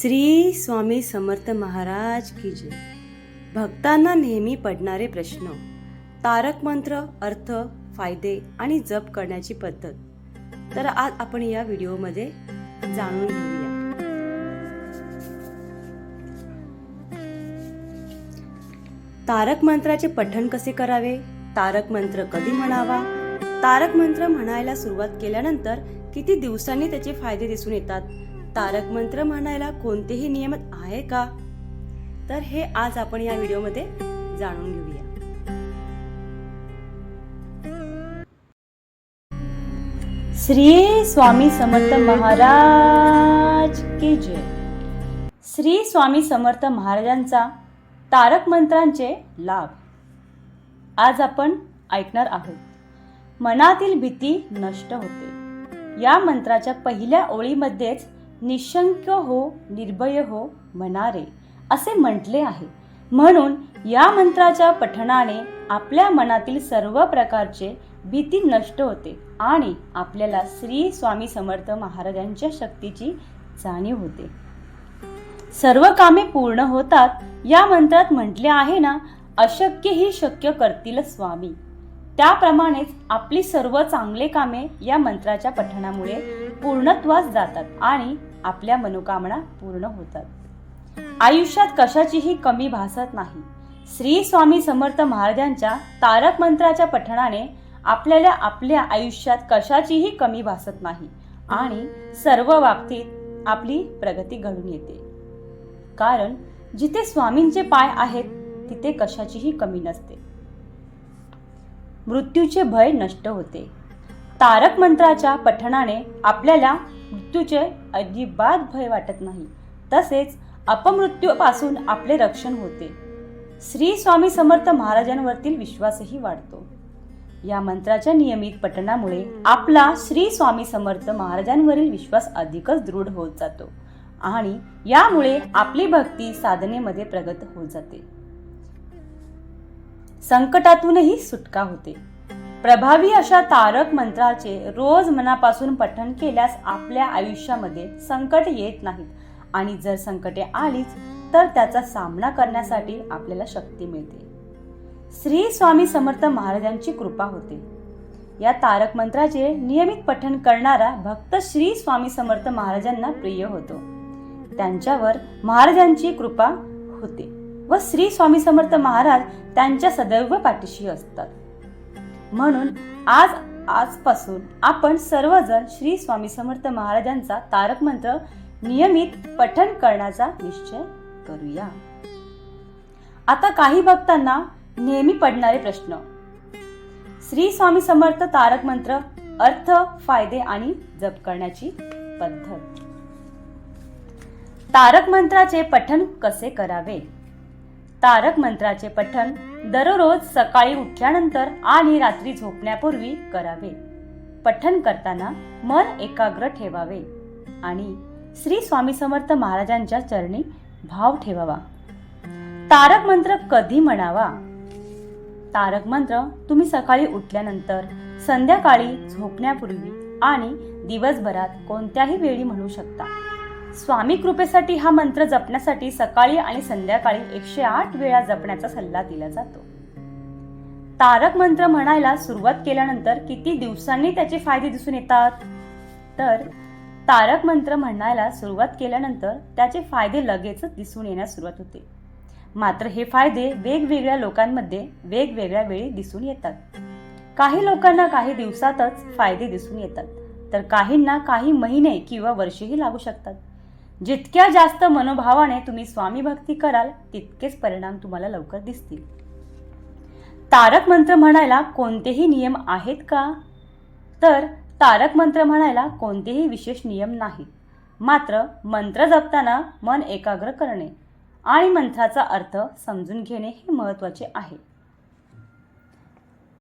श्री स्वामी समर्थ महाराज की जय. भक्तांना नेहमी पडणारे प्रश्न तारक मंत्र अर्थ फायदे आणि जप करण्याची पद्धत. तर आज आपण या व्हिडिओमध्ये जाणून घेऊया. तारक मंत्राचे पठण कसे करावे? तारक मंत्र कधी म्हणावा? तारक मंत्र म्हणायला सुरुवात केल्यानंतर किती दिवसांनी त्याचे फायदे दिसून येतात? तारक मंत्र म्हणायला कोणतेही नियम आहे का? तर हे आज आपण या व्हिडिओमध्ये जाणून घेऊया. श्री स्वामी समर्थ महाराज की जय. श्री स्वामी समर्थ महाराजांचा तारक मंत्रांचे लाभ. आज आपण ऐकणार आहोत मनातील भीती नष्ट होते. या मंत्राच्या पहिल्या ओळीमध्येच निशंक हो निर्भय हो म्हणारे असे म्हटले आहे. म्हणून या मंत्राच्या पठणाने आपल्या मनातील सर्व प्रकारचे भीती नष्ट होते आणि आपल्याला श्री स्वामी समर्थ महाराजांच्या शक्तीची जाणीव होते. सर्व कामे पूर्ण होतात या मंत्रात म्हटले आहे ना अशक्य ही शक्य करतील स्वामी. त्याप्रमाणेच आपली सर्व चांगले कामे या मंत्राच्या पठणामुळे पूर्णत्वास जातात आणि आपल्या मनोकामना पूर्ण होतात. आयुष्यात कशाचीही कमी भासत नाही. श्री स्वामी समर्थ महाराजांच्या तारक मंत्राच्या पठणाने आपल्याला आपल्या आयुष्यात कशाचीही कमी भासत नाही आणि सर्व बाबतीत आपली प्रगती घडून येते. कारण जिथे स्वामींचे पाय आहेत तिथे कशाचीही कमी नसते. मृत्यूचे भय नष्ट होते. तारक मंत्राच्या पठणाने आपल्याला मृत्यूचे अजिबात भय वाटत नाही. तसेच अपमृत्यूपासून आपले रक्षण होते. श्री स्वामी समर्थ महाराजांवरतील विश्वासही वाढतो. या मंत्राच्या नियमित पठणामुळे आपला श्री स्वामी समर्थ महाराजांवरील विश्वास अधिकच दृढ होत जातो आणि यामुळे आपली भक्ती साधनेमध्ये प्रगत होत जाते. संकटातूनही सुटका होते. प्रभावी अशा तारक मंत्राचे रोज मनापासून पठण केल्यास आपल्या आयुष्यामध्ये संकट येत नाहीत. आणि जर संकटे आलीच तर त्याचा सामना करण्यासाठी आपल्याला शक्ती मिळते. श्री स्वामी समर्थ महाराजांची कृपा होते. या तारक मंत्राचे नियमित पठण करणारा भक्त श्री स्वामी समर्थ महाराजांना प्रिय होतो. त्यांच्यावर महाराजांची कृपा होते व श्री स्वामी समर्थ महाराज त्यांच्या सदैव पाठीशी असतात. म्हणून आज आजपासून आपण सर्वजण श्री स्वामी समर्थ महाराजांचा तारक मंत्र नियमित पठण करण्याचा निश्चय करूया. आता काही भक्तांना नेहमी पडणारे प्रश्न. श्री स्वामी समर्थ तारक मंत्र अर्थ फायदे आणि जप करण्याची पद्धत. तारक मंत्राचे पठण कसे करावे? तारक मंत्राचे पठण दररोज सकाळी उठल्यानंतर आणि रात्री झोपण्यापूर्वी करावे. पठण करताना मन एकाग्र ठेवावे आणि श्री स्वामी समर्थ महाराजांच्या चरणी भाव ठेवावा. तारक मंत्र कधी म्हणावा? तारक मंत्र तुम्ही सकाळी उठल्यानंतर संध्याकाळी झोपण्यापूर्वी आणि दिवसभरात कोणत्याही वेळी म्हणू शकता. स्वामी कृपेसाठी हा मंत्र जपण्यासाठी सकाळी आणि संध्याकाळी एकशे आठ वेळा जपण्याचा सल्ला दिला जातो. तारक मंत्र म्हणायला सुरुवात केल्यानंतर किती दिवसांनी त्याचे फायदे दिसून येतात? तर तारक मंत्र म्हणायला सुरुवात केल्यानंतर त्याचे फायदे लगेचच दिसून येण्यास सुरुवात होते. मात्र हे फायदे वेगवेगळ्या लोकांमध्ये वेगवेगळ्या वेळी दिसून येतात. काही लोकांना काही दिवसातच फायदे दिसून येतात तर काहींना काही महिने किंवा वर्षेही लागू शकतात. जितक्या जास्त मनोभावाने तुम्ही स्वामी भक्ती कराल तितकेच परिणाम तुम्हाला लवकर दिसतील. तारक मंत्र म्हणायला कोणतेही नियम आहेत का? तर तारक मंत्र म्हणायला कोणतेही विशेष नियम नाहीत मात्र मंत्र जपताना मन एकाग्र करणे आणि मंत्राचा अर्थ समजून घेणे हे महत्त्वाचे आहे.